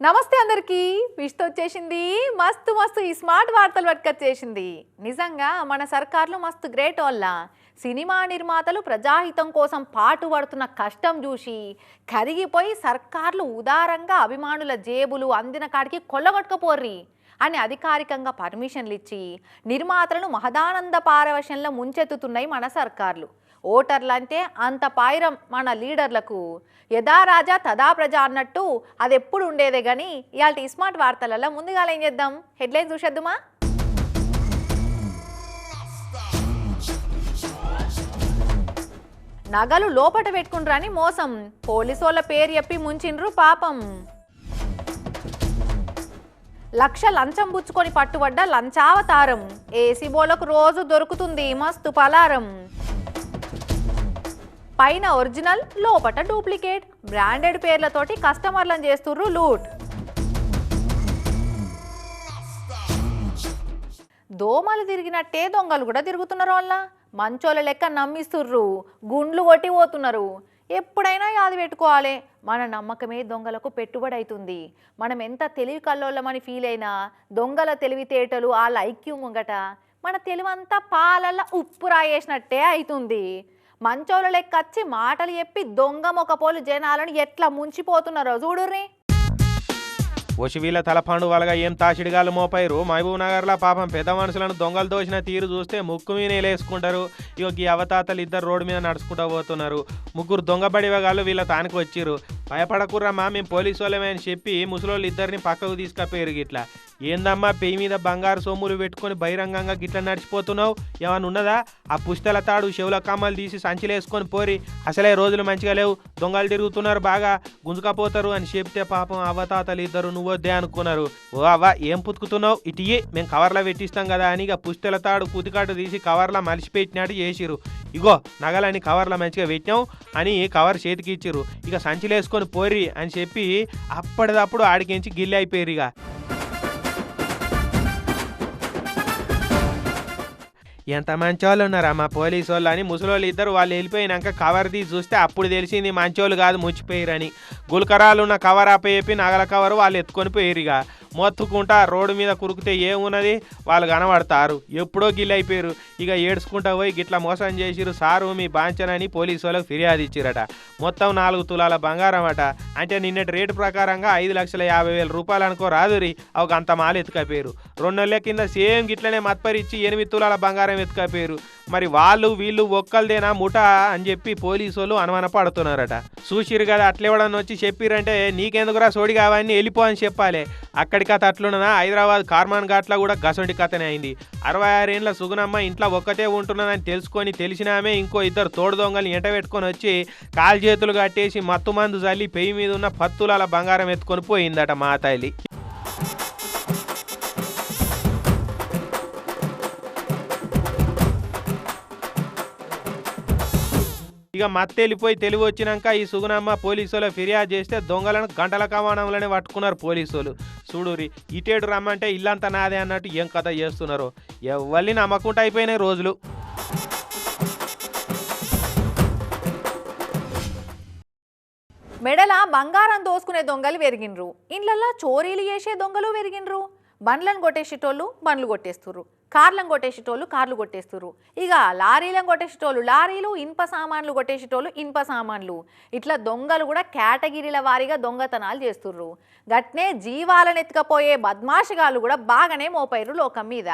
నమస్తే అందరికీ. విష్తో వచ్చేసింది. మస్తు మస్తు ఈ స్మార్ట్ వార్తలు పట్టుకొచ్చేసింది. నిజంగా మన సర్కార్లు మస్తు గ్రేట్ వల్ల సినిమా నిర్మాతలు ప్రజాహితం కోసం పాటుపడుతున్న కష్టం చూసి కరిగిపోయి సర్కార్లు ఉదారంగా అభిమానుల జేబులు అందిన కాడికి కొల్లగొట్టుకపోర్రి అని అధికారికంగా పర్మిషన్లు ఇచ్చి నిర్మాతలను మహదానంద పారవశంలో ముంచెత్తుతున్నాయి మన సర్కార్లు. ఓటర్లంటే అంత పాయిరం మన లీడర్లకు. యథా రాజా తదా ప్రజ అన్నట్టు అది ఎప్పుడు ఉండేదే కానీ ఇవాళ స్మార్ట్ వార్తలలో ముందుగా ఏం చేద్దాం? హెడ్లైన్ చూసేద్దుమా? నగలు లోపట పెట్టుకుండ్రని మోసం. పోలీసోళ్ళ పేరు చెప్పి ముంచిండ్రు పాపం. లక్ష లంచం పుచ్చుకొని పట్టుబడ్డ లంచావతారం. ఏసీ బోలకు రోజు దొరుకుతుంది మస్తు పలారం. పైన ఒరిజినల్ లోపట డూప్లికేట్. బ్రాండెడ్ పేర్లతోటి కస్టమర్లను చేస్తుర్రు లూట్. దోమలు తిరిగినట్టే దొంగలు కూడా తిరుగుతున్నారు వాళ్ళ మంచోళ్ళ లెక్క నమ్మిస్తుర్రు. గుండ్లు కొట్టి పోతున్నారు. ఎప్పుడైనా యాది పెట్టుకోవాలి. మన నమ్మకమే దొంగలకు పెట్టుబడి అవుతుంది మనం ఎంత తెలివి కల్లోళ్ళమని ఫీల్ అయినా దొంగల తెలివితేటలు వాళ్ళ ఐక్యం ముంగట మన తెలివంతా పాలల్ల ఉప్పు రాయేసినట్టే అవుతుంది మంచోళ్ళ లెక్క వచ్చి మాటలు చెప్పి దొంగ మొకపోలు జనాలను ఎట్లా ముంచిపోతున్నారో చూడుర్రీ. ఒషివీల వీళ్ళ తలపండు ఏం తాసిడిగాలు మోపైరు మహబూబ్ నగర్లో పాపం పెద్ద మనుషులను దొంగలు దోచిన తీరు చూస్తే ముక్కు మీద వేసుకుంటారు ఇక ఈ అవతాతలు ఇద్దరు రోడ్డు మీద నడుచుకుంటూ పోతున్నారు. ముగ్గురు దొంగబడివగాళ్ళు వీళ్ళ తానికి వచ్చిర్రు. భయపడకుర్రమ్మా మేము పోలీసు వాళ్ళమే అని చెప్పి ముసలోళ్ళు ఇద్దరిని పక్కకు తీసుకపోయారు ఇట్లా ఏందమ్మా పెయ్యి మీద బంగారు సొమ్ములు పెట్టుకొని బహిరంగంగా గిట్ల నడిచిపోతున్నావు? ఏమన్నా ఉన్నదా? ఆ పుస్తల తాడు చెవుల కమ్మలు తీసి సంచిలేసుకొని పోరి. అసలే రోజులు మంచిగా లేవు. దొంగలు తిరుగుతున్నారు బాగా. గుంజుకపోతారు అని చెప్తే పాపం అవ్వతాతలు ఇద్దరు నువ్వొద్దే అనుకున్నారు. ఓ అవ్వ ఏం పుతుకుతున్నావు? ఇటియే మేము కవర్లో పెట్టిస్తాం కదా అని ఇక పుస్తల తాడు పుతికాటు తీసి కవర్లో మలిసిపెట్టినట్టు చేసిరు ఇగో నగలని కవర్లో మంచిగా పెట్టాం అని కవర్ చేతికి ఇచ్చిర్రు. ఇక సంచిలేసుకొని పోరి అని చెప్పి అప్పటిదప్పుడు ఆడికించి గిల్లి అయిపోయారు ఇక. ఎంత మంచోళ్ళు ఉన్నారా మా పోలీసు వాళ్ళు అని ముసలోళ్ళు ఇద్దరు వాళ్ళు వెళ్ళిపోయినాక కవర్ తీసి చూస్తే అప్పుడు తెలిసింది మంచోళ్ళు కాదు ముచ్చిపోయిరని. గుల్కరాలు ఉన్న కవర్ ఆపేపి నగల కవర్ వాళ్ళు ఎత్తుకొని పోయారు ఇక మొత్తుకుంటా రోడ్డు మీద కురికితే ఏమున్నది? వాళ్ళు కనబడతారు. ఎప్పుడో గిల్ అయిపోయారు ఇక ఏడ్చుకుంటా పోయి గిట్లా మోసం చేసిరు సారు మీ బాంచనని పోలీసు వాళ్ళకి ఫిర్యాదు ఇచ్చిరట. మొత్తం నాలుగు తులాల బంగారం అట. అంటే నిన్నటి రేటు ప్రకారంగా ఐదు లక్షల యాభై వేల రూపాయలు అనుకో రాదురి. ఒక అంత మాల ఎత్తుకపోయారు రెండు నెలల కింద సేమ్ గిట్లనే మత్పరిచ్చి ఎనిమిది తులాల బంగారం ఎత్తుకపోయారు మరి వాళ్ళు వీళ్ళు ఒక్కళ్ళదేనా ముఠ అని చెప్పి పోలీసు వాళ్ళు అనుమాన పడుతున్నారట చూసిరు కదా అట్లెవడని వచ్చి చెప్పిరంటే నీకెందుకురా సోడి కావని వెళ్ళిపో అని చెప్పాలి. అక్కడికి కథ అట్లున్నదా? హైదరాబాద్ కార్మాన్ ఘాట్లో కూడా గసొంటి కథనే అయింది. అరవై ఆరేళ్ళ సుగుణమ్మ ఇంట్లో ఒక్కతే ఉంటున్నదని తెలుసుకొని తెలిసినామే ఇంకో ఇద్దరు తోడు దొంగలు ఎంటబెట్టుకొని వచ్చి కాలు చేతులు కట్టేసి మత్తు మందు చల్లి పెయ్యి మీద ఉన్న పత్తులాల బంగారం ఎత్తుకొని పోయిందట మా తల్లి. ఇక మత్తెళ్ళిపోయి తెలివి వచ్చినాక ఈ సుగుణమ్మ పోలీసులు ఫిర్యాదు చేస్తే దొంగలను గంటల కమానంలోనే పట్టుకున్నారు పోలీసులు. చూడురి ఇటేడు రమ్మంటే ఇల్లంతా నాదే అన్నట్టు ఏం కథ చేస్తున్నారు? ఎవరిని నమ్మకుండా అయిపోయినాయి రోజులు. మెడల బంగారం దోసుకునే దొంగలు పెరిగినరు ఇండ్లల్లో చోరీలు చేసే దొంగలు పెరిగినరు బండ్లను కొట్టేసేటోళ్ళు బండ్లు కొట్టేస్తున్నారు కార్లను కొట్టేసేటోళ్ళు కార్లు కొట్టేస్తుర్రు. ఇక లారీలను కొట్టేసేటోళ్ళు లారీలు ఇనుప సామాన్లు కొట్టేసేటోళ్ళు ఇనుప సామాన్లు. ఇట్లా దొంగలు కూడా కేటగిరీల వారీగా దొంగతనాలు చేస్తుర్రు. గట్నే జీవాలను ఎత్తుకపోయే బద్మాషగాళ్ళు కూడా బాగానే మోపైరు లోకం మీద.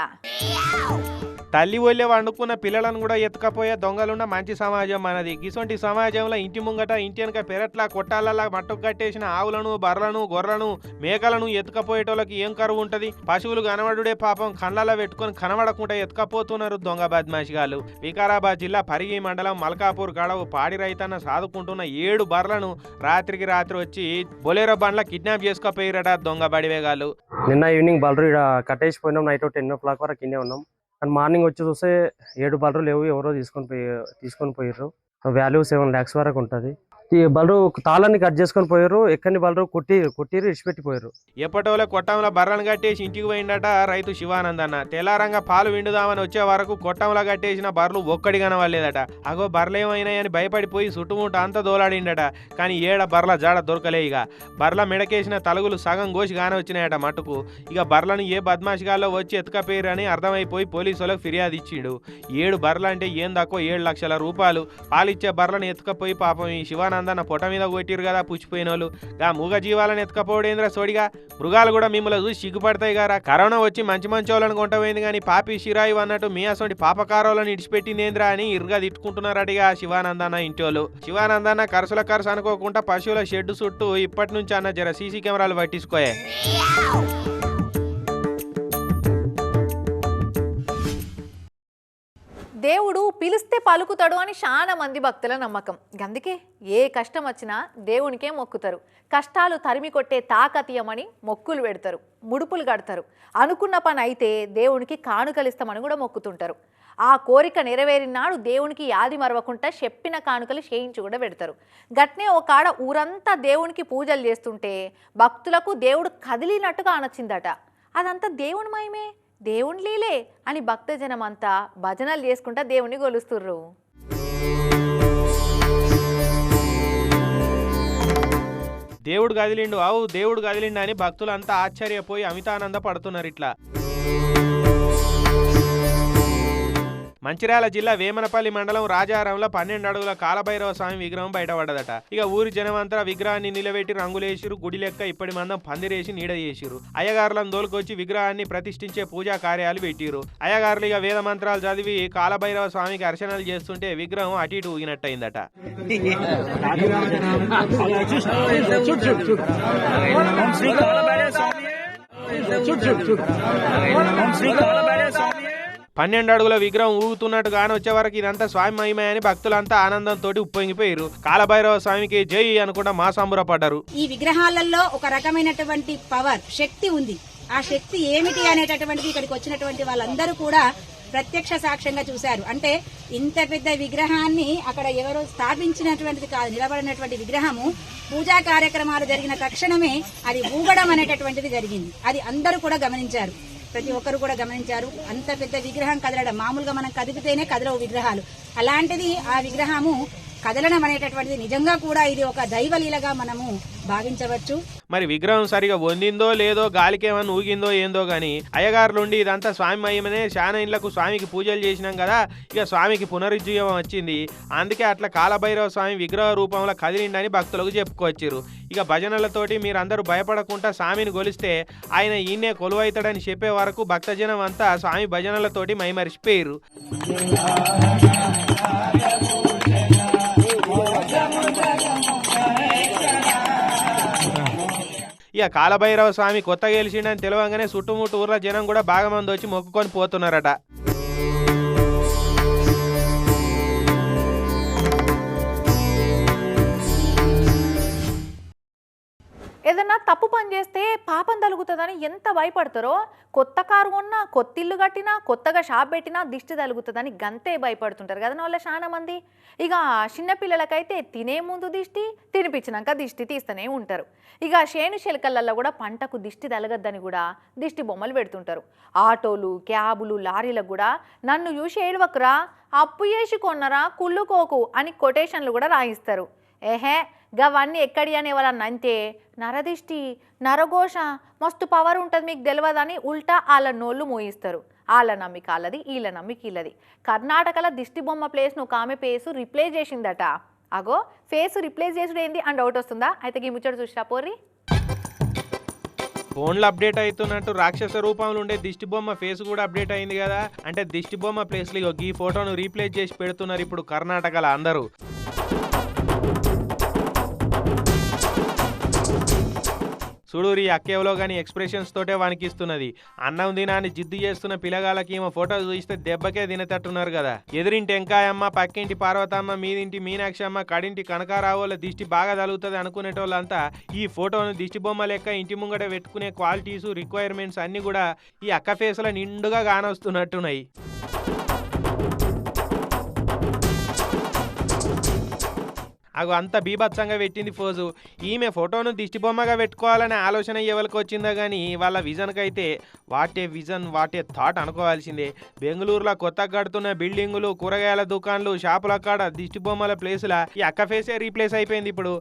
తల్లి ఒళ్ళే వండుకున్న పిల్లలను కూడా ఎత్తుకపోయే దొంగలున్న మంచి సమాజం మనది. గిసొంటి సమాజంలో ఇంటి ముంగట ఇంటి వెనక పెరట్లా కొట్టాలలా మట్టుకు కట్టేసిన ఆవులను బర్రెలను గొర్రెలను మేకలను ఎత్తుకపోయేటోళ్ళకి ఏం కరువు ఉంటది? పశువులు కనబడుడే పాపం కళ్ళలో పెట్టుకొని కనబడకుండా ఎత్తుకపోతున్నారు దొంగ బద్మాషిగాలు వికారాబాద్ జిల్లా పరిగి మండలం మల్కాపూర్ గడవు పాడి రైతన్న సాదుకుంటున్న ఏడు బర్రెలను రాత్రికి రాత్రి వచ్చి బొలేరో బండ్ల కిడ్నాప్ చేసుకపోయారట దొంగ బడివేగాలు నిన్న ఈవినింగ్ బలరు ఇక్కడ కట్టేసిపోయినాం నైట్ టెన్ ఓ క్లాక్ వరకు ఇన్నే ఉన్నాం. అండ్ మార్నింగ్ వచ్చి చూస్తే ఏడు బర్రెలు లేవు ఎవరో తీసుకొని పోయి తీసుకొని పోయారు వాల్యూ సెవెన్ ల్యాక్స్ వరకు ఉంటుంది. ఈ బలరు తాళాన్ని కట్ చేసుకొని పోయారు. ఎక్కడిని బలరు కొట్టి కొట్టిరు ఇడిచిపెట్టిపోయారు. ఎప్పటోలే కొట్టంలో బర్రను కట్టేసి ఇంటికి పోయిండట రైతు శివానందన్న. తెల్లారంగా పాలు విండుదామని వచ్చే వరకు కొట్టంలో కట్టేసిన బర్రెలు ఒక్కడి కనవలేదట అగో బర్రలేమైనాయని భయపడిపోయి చుట్టుముట్ట అంతా దోలాడిండట కానీ ఏడ బర్ల జాడ దొరకలే ఇక. బర్ల మెడకేసిన తలుగులు సగం గోసి గానే వచ్చినాయట మటుకు ఇక బర్లను ఏ బద్మాషిగాల్లో వచ్చి ఎత్తుకపోయారు అని అర్థమైపోయి పోలీసులకు ఫిర్యాదు ఇచ్చిండు. ఏడు బర్రలు అంటే ఏం తక్కువ ఏడు లక్షల రూపాయలు. పాలిచ్చే బర్రెలను ఎత్తుకపోయి పాపం ఈ శివానందన్న పొట మీద కొట్టిరు కదా పుచ్చిపోయిన వాళ్ళు గా మూగ జీవాలను ఎత్తుకపోవడేంద్ర సోడిగా? మృగాలు కూడా మిమ్మల్ని చూసి సిగ్గుపడతాయి గారా? కరోనా వచ్చి మంచి మంచి వాళ్ళని కొంటపోయింది కానీ పాపి షిరాయి అన్నట్టు మీ అసొంటి పాపకారోలను ఇడిచిపెట్టిందేంద్రా అని ఇరుగా తిట్టుకుంటున్నారటిగా వాళ్ళు ఇంటోళ్ళు. శివానందన్న కరసుల కరసు అనుకోకుండా పశువుల షెడ్ చుట్టూ ఇప్పటి నుంచి అన్న జర సీసీ కెమెరాలు పట్టించుకోయే. దేవుడు పిలిస్తే పలుకుతాడు అని చాలా మంది భక్తుల నమ్మకం. అందుకే ఏ కష్టం వచ్చినా దేవునికే మొక్కుతారు. కష్టాలు తరిమి కొట్టే తాకతీయమని మొక్కులు పెడతారు. ముడుపులు కడతారు. అనుకున్న పని అయితే దేవునికి కానుకలిస్తామని కూడా మొక్కుతుంటారు. ఆ కోరిక నెరవేరినాడు దేవునికి యాది మరవకుండా చెప్పిన కానుకలు చేయించి కూడా పెడతారు. గట్నే ఒక ఆడ ఊరంతా దేవునికి పూజలు చేస్తుంటే భక్తులకు దేవుడు కదిలినట్టుగా అనొచ్చిందట. అదంతా దేవుని మయమే దేవుని లీలే అని భక్తజనం అంతా భజనలు చేసుకుంటా దేవుణ్ణి గొలుస్తుర్రు. దేవుడు కదిలిండు అవు దేవుడు కదిలిండు అని భక్తులంతా ఆశ్చర్యపోయి అమితానంద పడుతున్నారు ఇట్లా. మంచిర్యాల జిల్లా వేమనపల్లి మండలం రాజారంలో పన్నెండు అడుగుల కాలభైరవ స్వామి విగ్రహం బయటపడ్డదట. ఇక ఊరి జనమంతా విగ్రహాన్ని నిలబెట్టి రంగులేసిరు గుడి లెక్క ఇప్పటి మందం పందిరేసి నీడ చేసిరు అయ్యగారులను దోలుకొచ్చి విగ్రహాన్ని ప్రతిష్ఠించే పూజా కార్యాలు పెట్టిరు. అయ్యగారులు ఇక వేద మంత్రాలు చదివి కాలభైరవ స్వామికి అర్చనలు చేస్తుంటే విగ్రహం అటు ఇటు ఊగినట్టయిందట. శ్రీ కాలభైరవ స్వామి శ్రీ కాలభైరవ స్వామి పన్నెండు అడుగుల విగ్రహం ఊగుతున్నట్టు గాని వరకు ఇదంతా స్వామి మహిమే అని భక్తులంతా ఆనందంతో ఉప్పొంగిపోయారు కాలభైరవ స్వామికి జై అనుకుండా మా సంబరపడ్డారు ఈ విగ్రహాలలో ఒక రకమైనటువంటి పవర్ శక్తి ఉంది. ఆ శక్తి ఏమిటి అనేటటువంటిది ఇక్కడికి వచ్చినటువంటి వాళ్ళందరూ కూడా ప్రత్యక్ష సాక్ష్యంగా చూశారు. అంటే ఇంత పెద్ద విగ్రహాన్ని అక్కడ ఎవరు స్థాపించినటువంటిది కాదు నిలబడినటువంటి విగ్రహము. పూజా కార్యక్రమాలు జరిగిన తక్షణమే అది ఊగడం అనేటటువంటిది జరిగింది. అది అందరూ కూడా గమనించారు. ప్రతి ఒక్కరు కూడా గమనించారు. అంత పెద్ద విగ్రహం కదలడం మామూలుగా మనం కదిపితేనే కదలవు విగ్రహాలు. అలాంటిది ఆ విగ్రహము కదలడం అనేటటువంటిది నిజంగా కూడా ఇది ఒక దైవలీలగా మనము భావించవచ్చు. మరి విగ్రహం సరిగా వందిందో లేదో గాలికేమన్నా ఊగిందో ఏందో గాని అయ్యగారులుండి ఇదంతా స్వామి మహిమనే శాన ఇండ్లకు స్వామికి పూజలు చేసినాం కదా ఇక స్వామికి పునరుజ్జీవం వచ్చింది. అందుకే అట్లా కాలభైరవ స్వామి విగ్రహ రూపంలో కదిలిండని భక్తులకు చెప్పుకొచ్చారు ఇక భజనలతోటి మీరందరూ భయపడకుండా స్వామిని గొలిస్తే ఆయన ఈయనే కొలువైతాడని చెప్పే వరకు భక్తజనం అంతా స్వామి భజనలతోటి మైమరిచిపోయారు ఇక కాలభైరవ స్వామి కొత్త గెలిచిండని తెలియగానే చుట్టుముట్టు ఊర్ల జనం కూడా బాగా మంది వచ్చి మొక్కుకొని పోతున్నారట. ఏదన్నా తప్పు పని చేస్తే పాపం తలుగుతుందని ఎంత భయపడతారో? కొత్త కారు కొన్నా కొత్త ఇల్లు కట్టినా కొత్తగా షాప్ పెట్టినా దిష్టి తలుగుతుందని గంతే భయపడుతుంటారు కదా వాళ్ళ చాలా మంది ఇక చిన్నపిల్లలకైతే తినే ముందు దిష్టి తినిపించినాక దిష్టి తీస్తూనే ఉంటారు. ఇక శేను శిలకలల్లో కూడా పంటకు దిష్టి తలగద్దని కూడా దిష్టి బొమ్మలు పెడుతుంటారు. ఆటోలు క్యాబులు లారీలకు కూడా నన్ను చూసి ఏడవకురా అప్పు చేసి కొన్నరా కుళ్ళుకోకు అని కొటేషన్లు కూడా రాయిస్తారు. ఏహే గవన్నీ ఎక్కడి అని ఎవరన్నా అంతే. నరదిష్టి నరఘోష మస్తు పవర్ ఉంటుంది మీకు తెలియదని ఉల్టా వాళ్ళ నోళ్ళు మోయిస్తారు. వాళ్ళ నమ్మిక వాళ్ళది వీళ్ళ నమ్మిక వీళ్ళది కర్ణాటకలో దిష్టి బొమ్మ ప్లేస్ను ఒక ఆమె పేసు రిప్లేస్ చేసిందట. అగో ఫేస్ రిప్లేస్ చేసుడు ఏంది? అని డౌట్ వస్తుందా? అయితే ఈ ముచ్చట చూసిరా పోర్రి. ఫోన్లు అప్డేట్ అవుతున్నట్టు రాక్షస రూపంలో ఉండే దిష్టి బొమ్మ ఫేస్ కూడా అప్డేట్ అయింది కదా? అంటే దిష్టి బొమ్మ ప్లేస్లో ఇగో ఈ ఫోటోను రీప్లేస్ చేసి పెడుతున్నారు ఇప్పుడు కర్ణాటకలో అందరూ. చూడూరి అక్కేవలో కానీ ఎక్స్ప్రెషన్స్ తోటే వానికిస్తున్నది. అన్నం దినాన్ని జిద్దు చేస్తున్న పిల్లగాళ్ళకి ఈమె ఫోటో చూస్తే దెబ్బకే తినేటట్టున్నారు కదా. ఎదురింటి వెంకాయమ్మ పక్కింటి పార్వతమ్మ మీదింటి మీనాక్షి అమ్మ కడింటి కనకారావుల దిష్టి బాగా తలుగుతుంది అనుకునేటోళ్ళంతా ఈ ఫోటోను దిష్టి బొమ్మ లెక్క ఇంటి ముంగట పెట్టుకునే క్వాలిటీస్ రిక్వైర్మెంట్స్ అన్ని కూడా ఈ అక్క ఫేస్ల నిండుగా కానొస్తున్నట్టున్నాయి అగు అంత బీభత్సంగా పెట్టింది ఫోజు. ఈమె ఫోటోను దిష్టిబొమ్మగా పెట్టుకోవాలనే ఆలోచన ఎవరికి వచ్చిందో కానీ వాళ్ళ విజన్కి అయితే what a vision what a thought అనుకోవాల్సిందే. బెంగళూరులో కొత్తగా కడుతున్న బిల్డింగులు కూరగాయల దుకాన్లు షాపుల కాడ దిష్టిబొమ్మల ప్లేసుల ఈ అక్క ఫేసే రీప్లేస్ అయిపోయింది ఇప్పుడు.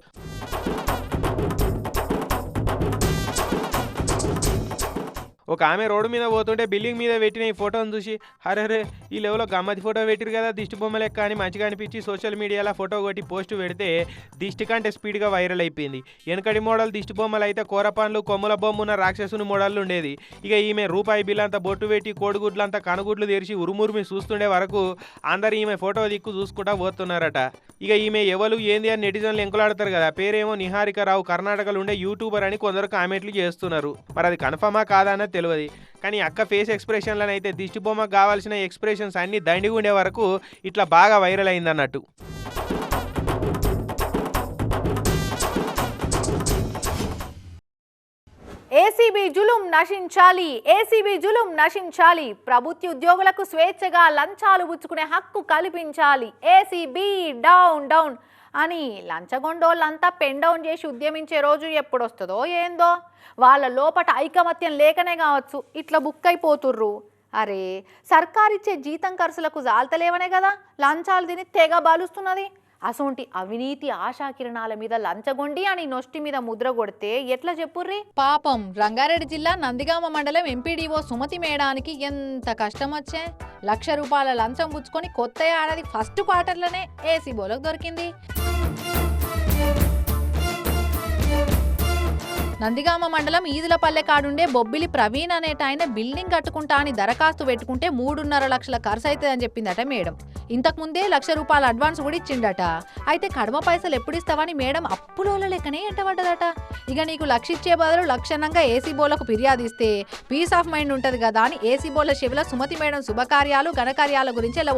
ఒక ఆమె రోడ్డు మీద పోతుంటే బిల్డింగ్ మీద పెట్టిన ఈ ఫోటోను చూసి హరే ఈ లెవెల్లో గమ్మతి ఫోటో పెట్టిరు కదా దిష్టి బొమ్మ లెక్క అని మంచిగా అనిపించి సోషల్ మీడియాలో ఫోటో కొట్టి పోస్ట్ పెడితే దిష్టి కంటే స్పీడ్గా వైరల్ అయిపోయింది. వెనకటి మోడల్ దిష్టి బొమ్మలు అయితే కూరపాన్లు కొమ్ముల బొమ్మ ఉన్న రాక్షసుని మోడల్ ఉండేది. ఇక ఈమె రూపాయి బిల్లు అంతా బొట్టు పెట్టి కోడిగుడ్లంతా కనుగుడ్లు తెరిచి ఉరుమురుమి చూస్తుండే వరకు అందరు ఈమె ఫోటో దిక్కు చూసుకుంటా పోతున్నారట. ఇక ఈమె ఎవరు ఏంది అని నెటిజన్లు ఎంకులాడతారు కదా పేరేమో నిహారిక రావు కర్ణాటకలో ఉండే యూట్యూబర్ అని కొందరు కామెంట్లు చేస్తున్నారు. మరి అది కన్ఫర్మా కాదా తెలియదు. కానీ అక్క ఫేస్ ఎక్స్ప్రెషన్లను అయితే దిష్టిబొమ్మకు కావాల్సిన ఎక్స్ప్రెషన్స్ అన్నీ దండిగా ఉండే వరకు ఇట్లా బాగా వైరల్ అయింది అన్నట్టు ఏసీబీ జులుం నశించాలి ఏసీబీ జులుం నశించాలి. ప్రభుత్వ ఉద్యోగులకు స్వేచ్ఛగా లంచాలు పుచ్చుకునే హక్కు కల్పించాలి. ACB down down. అని లంచగొండోళ్ళంతా పెండౌన్ డౌన్ చేసి ఉద్యమించే రోజు ఎప్పుడొస్తుందో ఏందో. వాళ్ళ లోపట ఐకమత్యం లేకనే కావచ్చు. ఇట్లా బుక్ అయిపోతుర్రు అరే సర్కారిచ్చే జీతం ఖర్చులకు జాలతలేవనే కదా. లంచాలు తిని తెగ బాలుస్తున్నది. అసొంటి అవినీతి ఆశాకిరణాల మీద లంచగొండి అని నొష్టి మీద ముద్ర కొడితే ఎట్లా చెప్పుర్రి? పాపం రంగారెడ్డి జిల్లా నందిగామ మండలం ఎంపీడీఓ సుమతి మేడానికి ఎంత కష్టం వచ్చే లక్ష రూపాయల లంచం పుచ్చుకొని కొత్త ఏడాది ఫస్ట్ క్వార్టర్లోనే ఏసీ బోలకు దొరికింది. నందిగామ మండలం ఈదులపల్లె కాడుండే బొబ్బిలి ప్రవీణ్ అనేట ఆయన బిల్డింగ్ కట్టుకుంటా అని దరఖాస్తు పెట్టుకుంటే మూడున్నర లక్షల ఖర్చు అవుతుందని చెప్పిందట మేడం. ఇంతకు ముందే లక్ష రూపాయల అడ్వాన్స్ కూడా ఇచ్చిండట. అయితే కడమ పైసలు ఎప్పుడు ఇస్తావని మేడం అప్పులోల లెక్కనే ఎంటబడ్డదట. ఇక నీకు లక్ష ఇచ్చే బదులు లక్షణంగా ఏసీ బోలకు ఫిర్యాదు ఇస్తే పీస్ ఆఫ్ మైండ్ ఉంటది కదా అని ఏసీ బోల శివల సుమతి మేడం శుభకార్యాలు ఘనకార్యాల గురించి ఎలా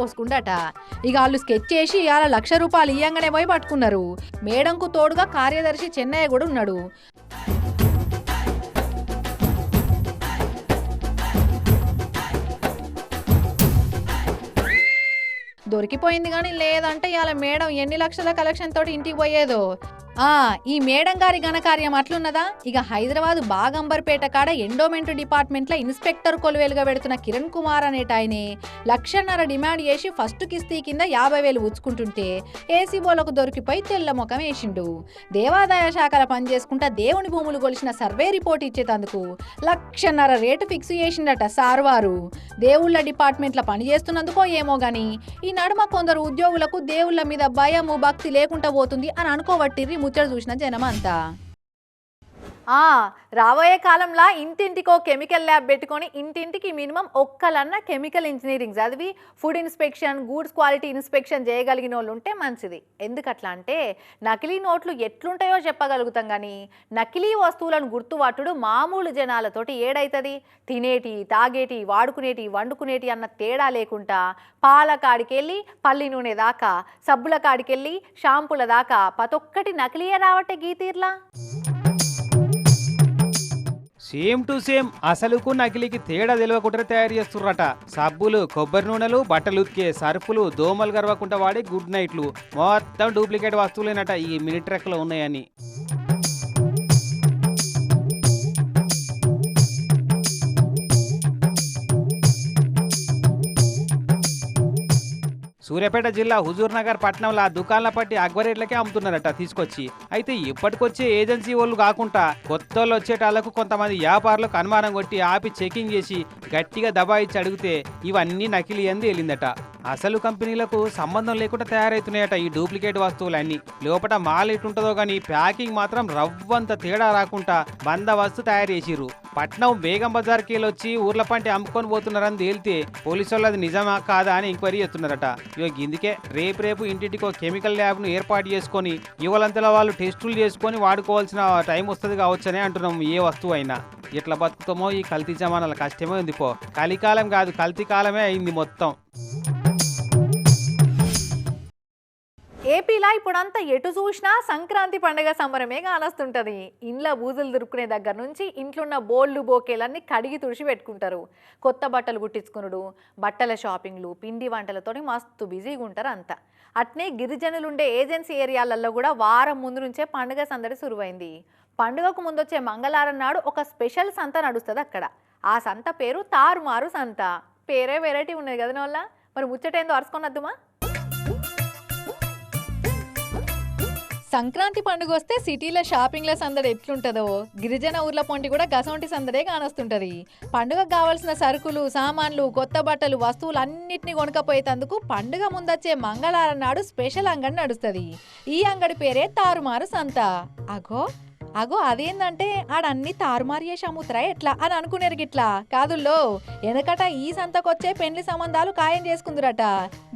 ఇక వాళ్ళు స్కెచ్ చేసి ఇవాళ లక్ష రూపాయలు ఇయ్యంగానే పోయి పట్టుకున్నారు. మేడంకు తోడుగా కార్యదర్శి చెన్నయ్య కూడా ఉన్నాడు. దొరికిపోయింది కానీ లేదంటే ఇవాళ మేడం ఎన్ని లక్షల కలెక్షన్ తోటి ఇంటికి పోయేదో. ఆ ఈ మేడం గారి ఘనకార్యం అట్లున్నదా? ఇక హైదరాబాద్ బాగంబర్పేట కాడ ఎండోమెంట్ డిపార్ట్మెంట్లో ఇన్స్పెక్టర్ కొలువేలుగా పెడుతున్న కిరణ్ కుమార్ అనేట ఆయనే లక్షన్నర డిమాండ్ చేసి ఫస్ట్ కిస్తీ కింద యాభై వేలు ఉచ్చుకుంటుంటే ఏసీబోలకు దొరికిపోయి తెల్ల ముఖం వేసిండు. దేవాదాయ శాఖల పనిచేసుకుంటా దేవుని భూములు కొలిసిన సర్వే రిపోర్ట్ ఇచ్చేటందుకు లక్షన్నర రేటు ఫిక్స్ చేసిండట సార్ వారు. దేవుళ్ళ డిపార్ట్మెంట్ల పనిచేస్తున్నందుకో ఏమో గాని ఈ నడుమ కొందరు ఉద్యోగులకు దేవుళ్ళ మీద భయము భక్తి లేకుండా పోతుంది అని అనుకోవట్టిర్రి ముచ్చట చూసిన జనమంతా అంతా రాబోయే కాలంలో ఇంటింటికో కెమికల్ ల్యాబ్ పెట్టుకొని ఇంటింటికి మినిమం ఒక్కలన్న కెమికల్ ఇంజనీరింగ్ చదివి food inspection goods quality inspection చేయగలిగిన వాళ్ళు ఉంటే మంచిది. ఎందుకట్లా అంటే నకిలీ నోట్లు ఎట్లుంటాయో చెప్పగలుగుతాం కానీ నకిలీ వస్తువులను గుర్తుపట్టుడు మామూలు జనాలతోటి ఏడైతుంది. తినేటి తాగేటి వాడుకునేటి వండుకునేటి అన్న తేడా లేకుండా పాల కాడికెళ్ళి పల్లి నూనె దాకా సబ్బుల కాడికెళ్ళి షాంపుల దాకా ప్రతొక్కటి నకిలీయే రావట్టే గీతీర్లా. సేమ్ టు సేమ్ అసలుకు నకిలీకి తేడా తెలియకుండా తయారు చేస్తుర్రట. సబ్బులు కొబ్బరి నూనెలు బట్టలు ఉతికే సర్ఫులు దోమలు గర్వకుండా వాడే గుడ్ నైట్లు. మొత్తం డూప్లికేట్ వస్తువులేనట ఈ మినీ ట్రక్లో ఉన్నాయని. సూర్యాపేట జిల్లా హుజూర్ నగర్ పట్టణంలో ఆ దుకాణాల పట్టి అగ్వరేట్లకే అమ్ముతున్నారట తీసుకొచ్చి. అయితే ఇప్పటికొచ్చే ఏజెన్సీ వాళ్ళు కాకుండా కొత్త వాళ్ళు వచ్చేటాళ్ళకు కొంతమంది వ్యాపారులకు అనుమానం కొట్టి ఆపి చెకింగ్ చేసి గట్టిగా దబాయిచ్చి అడిగితే ఇవన్నీ నకిలీ అని తేలిందట. అసలు కంపెనీలకు సంబంధం లేకుండా తయారవుతున్నాయట ఈ డూప్లికేట్ వస్తువులన్నీ. లోపల మాల్ ఎటుంటుందో కానీ ప్యాకింగ్ మాత్రం రవ్వంత తేడా రాకుండా బంద వస్తు తయారు చేసిరు పట్నం బేగం బజార్కి వెళ్ళి వచ్చి ఊర్ల పంటి అమ్ముకొని పోతున్నారని తేలితే పోలీసు వాళ్ళు అది నిజమా కాదా అని ఎంక్వైరీ చేస్తున్నారట. ఇక ఇందుకే రేపు రేపు ఇంటింటికో కెమికల్ కెమికల్ ల్యాబ్ను ఏర్పాటు చేసుకొని యువలంతలో వాళ్ళు టెస్టులు చేసుకొని వాడుకోవాల్సిన టైం వస్తుంది కావచ్చనే అంటున్నాం ఏ వస్తువు అయినా. ఎట్లా బతుకుతామో ఈ కల్తీ జమానాల కష్టమే ఉంది పో. కలికాలం కాదు కల్తీ కాలమే అయింది మొత్తం. ఏపీలో ఇప్పుడంతా ఎటు చూసినా సంక్రాంతి పండుగ సంబరమే కానొస్తుంటది. ఇంట్లో బూజులు దొరుకునే దగ్గర నుంచి ఇంట్లున్న బోళ్ళు బోకేలన్నీ కడిగి తుడిచి పెట్టుకుంటారు. కొత్త బట్టలు కుట్టించుకునుడు బట్టల షాపింగ్లు పిండి వంటలతోని మస్తు బిజీగా ఉంటారు అంతా. అట్నే గిరిజనులు ఉండే ఏజెన్సీ ఏరియాలలో కూడా వారం ముందు నుంచే పండుగ సందడి సురువైంది. పండుగకు ముందొచ్చే మంగళవారం నాడు ఒక స్పెషల్ సంత నడుస్తుంది అక్కడ ఆ సంత పేరు తారుమారు సంత. పేరే వెరైటీ ఉన్నది కదా వాళ్ళ మరి ముచ్చటేందో అరుచుకొని వద్దుమా సంక్రాంతి పండుగ వస్తే సిటీలో షాపింగ్ల సందడి ఎట్లుంటుందో గిరిజన ఊర్ల పొంటి కూడా గసంటి సందడే కానొస్తుంటది. పండుగకు కావాల్సిన సరుకులు సామాన్లు కొత్త బట్టలు వస్తువులు అన్నిటిని కొనుకపోయేందుకు పండుగ ముందొచ్చే మంగళవారం నాడు స్పెషల్ అంగడి నడుస్తుంది. ఈ అంగడి పేరే తారుమారు సంత. అగో అగో అదేందంటే ఆడన్ని తారుమారు చేసి అమ్ముతారా? ఎట్లా? అని అనుకునేరు గిట్లా. కాదుల్లో ఎనకట ఈ సంతకొచ్చే పెండ్లి సంబంధాలు ఖాయం చేసుకుందరట.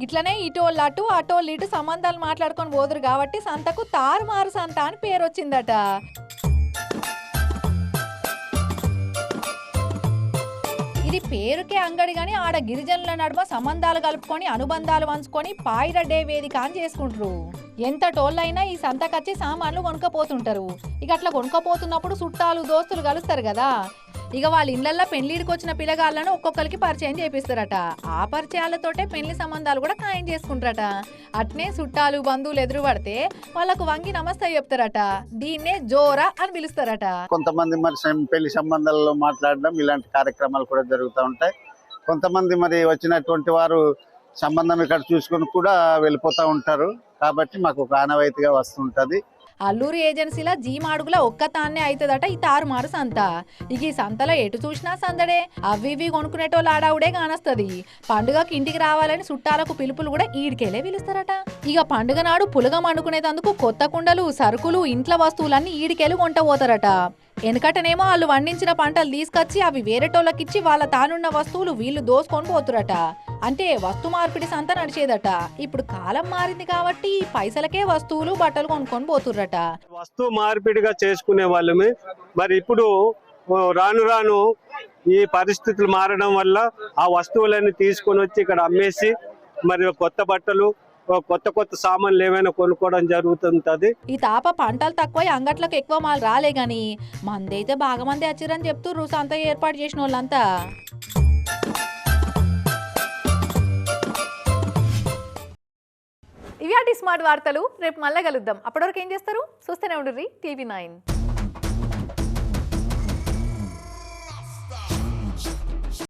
గిట్లనే ఇటోళ్ళు అటు అటోళ్ళు ఇటు సంబంధాలు మాట్లాడుకొని పోదురు కాబట్టి సంతకు తారుమారు సంత అని పేరు వచ్చిందట ఇది పేరుకే అంగడి గాని ఆడ గిరిజనుల నడుమ సంబంధాలు కలుపుకొని అనుబంధాలు వంచుకొని పాయిరడ్డే వేదిక అని చేసుకుంటారు. ఎంత టోళ్ళైనా ఈ సంతకచ్చి సామాన్లు కొనుక్కపోతుంటారు. ఇక అట్లా కొనుక్కపోతున్నప్పుడు చుట్టాలు దోస్తులు కలుస్తారు కదా. ఇక వాళ్ళ ఇళ్ళల్లో పెళ్ళిడికి వచ్చిన పిల్లగాళ్ళను ఒక్కొక్కరికి పరిచయం చేపిస్తారట. ఆ పరిచయాలతోటే పెళ్ళి సంబంధాలు కూడా ఖాయం చేసుకుంటారట. అట్నే చుట్టాలు బంధువులు ఎదురు పడితే వాళ్ళకు వంగి నమస్తే చెప్తారట. దీన్నే జోరా అని పిలుస్తారట. కొంతమంది మరి పెళ్ళి సంబంధాలలో మాట్లాడడం ఇలాంటి కార్యక్రమాలు కూడా జరుగుతూ ఉంటాయి. కొంతమంది మరి వచ్చినటువంటి వారు సంబంధం ఇక్కడ చూసుకొని కూడా వెళ్ళిపోతూ ఉంటారు. కాబట్టి మాకు ఒక ఆనవాయితీగా వస్తుంటది అల్లూరు ఏజెన్సీల జీమాడుగుల ఒక్క తాన్నే అవుతుందట ఈ తారుమారు సంత. ఇక ఈ సంతలో ఎటు చూసినా సందడే. అవి ఇవి కొనుక్కునేటోళ్ళు ఆడావుడే కానొస్తుంది పండుగకి ఇంటికి రావాలని చుట్టాలకు పిలుపులు కూడా ఈడికెళ్ళే పిలుస్తారట. ఇక పండుగ నాడు పులగం అనుకునేటందుకు కొత్త కుండలు సరుకులు ఇంట్ల వస్తువులన్నీ ఈడికెళ్ళి కొంట పోతారట వెనకటనేమో వాళ్ళు వండించిన పంటలు తీసుకొచ్చి అవి వేరేటోళ్ళకిచ్చి వాళ్ళ తానున్న వస్తువులు వీళ్ళు దోసుకొని పోతురట. అంటే వస్తు మార్పిడి సంత నడిచేదట. ఇప్పుడు కాలం మారింది కాబట్టి పైసలకే వస్తువులు బట్టలు కొనుక్కొని పోతుర్రట. వస్తువు మార్పిడిగా చేసుకునే వాళ్ళమే. మరి ఇప్పుడు రాను రాను ఈ పరిస్థితులు మారడం వల్ల ఆ వస్తువులన్నీ తీసుకొని వచ్చి ఇక్కడ అమ్మేసి మరి కొత్త బట్టలు కొత్త కొత్త సామాన్లు ఏమైనా కొనుక్కోవడం జరుగుతుంటది ఈ తాప పంటలు తక్కువ అంగట్లకు ఎక్కువ మాలు రాలే గాని మందైతే బాగా మంది వచ్చిరని చెప్తుర్రు సంత ఏర్పాటు చేసిన వాళ్ళంతా ఇవి అటు స్మార్ట్ వార్తలు రేపు మళ్ళీ కలుద్దాం. అప్పటివరకు ఏం చేస్తారు? చూస్తూనే ఉండుర్రి టీవీ నైన్.